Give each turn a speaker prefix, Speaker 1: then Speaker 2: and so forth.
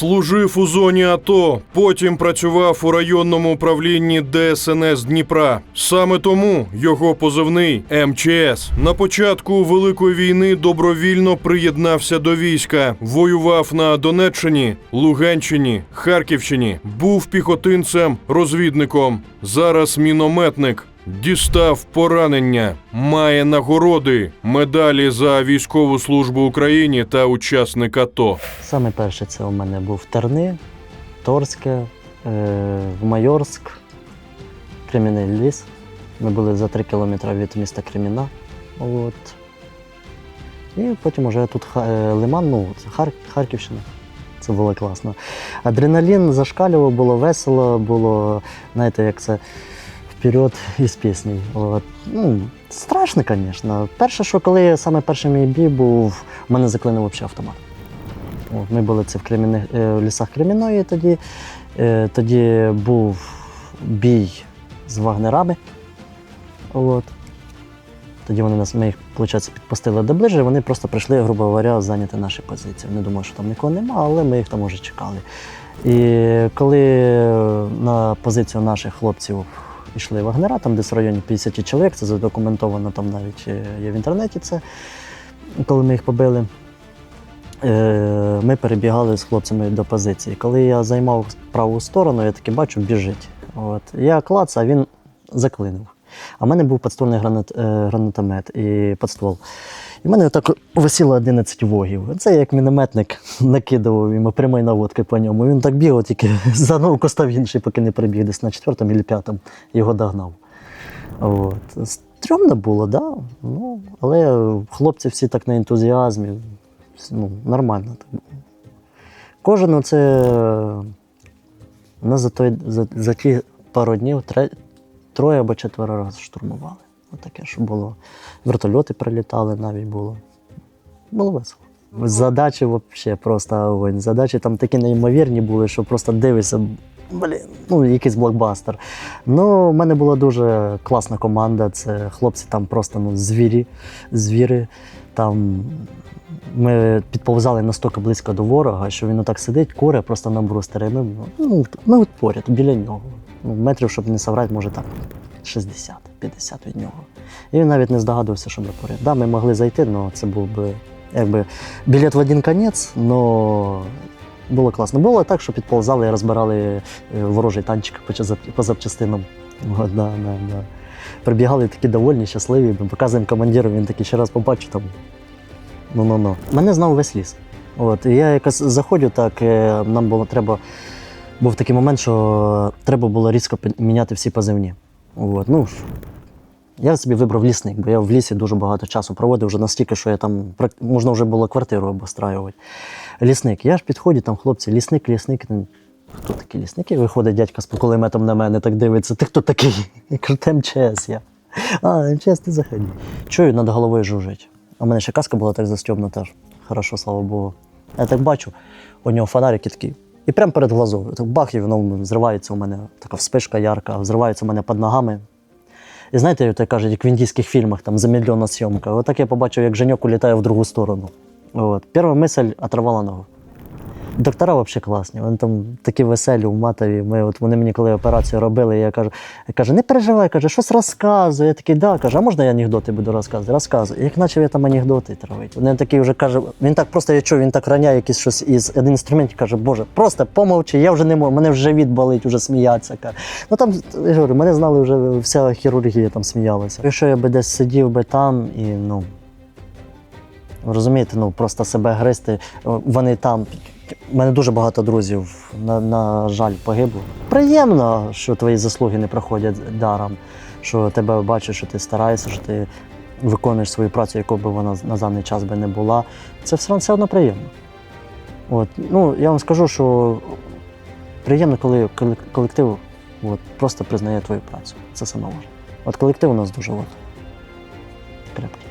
Speaker 1: Служив у зоні АТО, потім працював у районному управлінні ДСНС Дніпра. Саме тому його позивний МЧС на початку Великої війни добровільно приєднався до війська, воював на Донеччині, Луганщині, Харківщині, був піхотинцем, розвідником. Зараз мінометник. Дістав поранення, має нагороди, медалі за військову службу Україні та учасник АТО.
Speaker 2: Саме перше це у мене був Терни, Торське, е, Майорськ, Кремінний ліс. Ми були за 3 кілометри від міста Креміна. От. І потім вже тут е, Лиман, ну, це Хар- Харківщина. Це було класно. Адреналін зашкалював, було весело, було, знаєте, як це вперед із піснею. От. Ну, страшно, звісно. Перше, що коли саме перший мій бій був, у мене заклинив взагалі автомат. От, ми були це в, Кремінних, е, в лісах Креміної тоді. Е, тоді був бій з вагнерами. От. Тоді вони нас, ми їх, виходить, підпустили до ближче, вони просто прийшли, грубо говоря, зайняти наші позиції. Не думаю, що там нікого нема, але ми їх там уже чекали. І коли на позицію наших хлопців йшли вагнера, там десь в районі 50 чоловік, це задокументовано там навіть е, є в інтернеті це, коли ми їх побили. Е, Ми перебігали з хлопцями до позиції. Коли я займав праву сторону, я таки бачу, біжить. От. Я клац, а він заклинив. А в мене був підствольний гранат, е, гранатомет і підствол. І в мене так висіло 11 вогів. Це як мінометник накидував йому прямої наводки по ньому. Він так бігав, тільки заново костав інший, поки не прибіг десь на четвертому або п'ятому. Його догнав. От. Стрьомно було, да? ну, але хлопці всі так на ентузіазмі. Ну, нормально так було. Кожен оце нас за, той, за, за ті пару днів троє або четверо разів штурмували. Отаке, що було. Вертольоти прилітали навіть було. Було весело. Задачі взагалі просто огонь. Задачі там такі неймовірні були, що просто дивишся, блін, ну якийсь блокбастер. Ну, в мене була дуже класна команда. Це хлопці там просто ну, звірі, звіри. Там ми підповзали настільки близько до ворога, що він отак сидить, куре просто на брустері. Ми, ну, ми от поряд, біля нього. Ну, метрів, щоб не соврати, може так 60-50 від нього. І він навіть не здогадувався, що ми поряд. Да, ми могли зайти, але це був би якби білет в один конець, але було класно. Було так, що підползали і розбирали е, ворожий танчик по запчастинам. От, да, да, да. Прибігали такі довольні, щасливі. Ми показуємо командиру, він такий ще раз побачив там. Ну-ну-ну. Мене знав весь ліс. От, і я якось заходжу, так е, нам було треба. Був такий момент, що треба було різко міняти всі позивні. От, ну, я собі вибрав лісник, бо я в лісі дуже багато часу проводив вже настільки, що я там можна вже було квартиру обостраювати. Лісник. Я ж підходжу, там хлопці, лісник, лісник. Хто такий лісник? І виходить дядька з кулеметом на мене, так дивиться. Ти хто такий? Я кажу, «Та МЧС я. А, МЧС, ти заходи. Чую, над головою жужить. А в мене ще каска була так застібнута. Хорошо, слава Богу. Я так бачу, у нього фонарики такі. І прямо перед глазом. Так бах, і воно взривається у мене. Така вспишка ярка, взривається у мене під ногами. І знаєте, як кажуть, як в індійських фільмах, там замедлена зйомка. Отак я побачив, як Женьок улітає в другу сторону. От. Перша мисль оторвала ногу. Доктора взагалі класні, вони там такі веселі, уматові. Ми, от вони мені коли операцію робили, я кажу, я кажу, не переживай, каже, щось розказує. Я такий, да, каже, а можна я анекдоти буду розказувати? Розказуй. Як почав я там анекдоти травити. Він такий вже каже, він так просто я чув, він так раняє якийсь щось із один інструмент, каже, Боже, просто помовчи, я вже не можу, мене вже живіт болить, вже сміятися. Каже. Ну там я говорю, мене знали вже вся хірургія там сміялася. Якщо я би десь сидів би там і ну. Розумієте, ну просто себе гризти. Вони там. У мене дуже багато друзів, на, на жаль, погибло. Приємно, що твої заслуги не проходять даром, що тебе бачать, що ти стараєшся, що ти виконуєш свою працю, якою би вона на даний час би не була. Це все, все одно приємно. От. Ну, я вам скажу, що приємно, коли колектив от, просто признає твою працю. Це саме важливо. От колектив у нас дуже от, крепкий.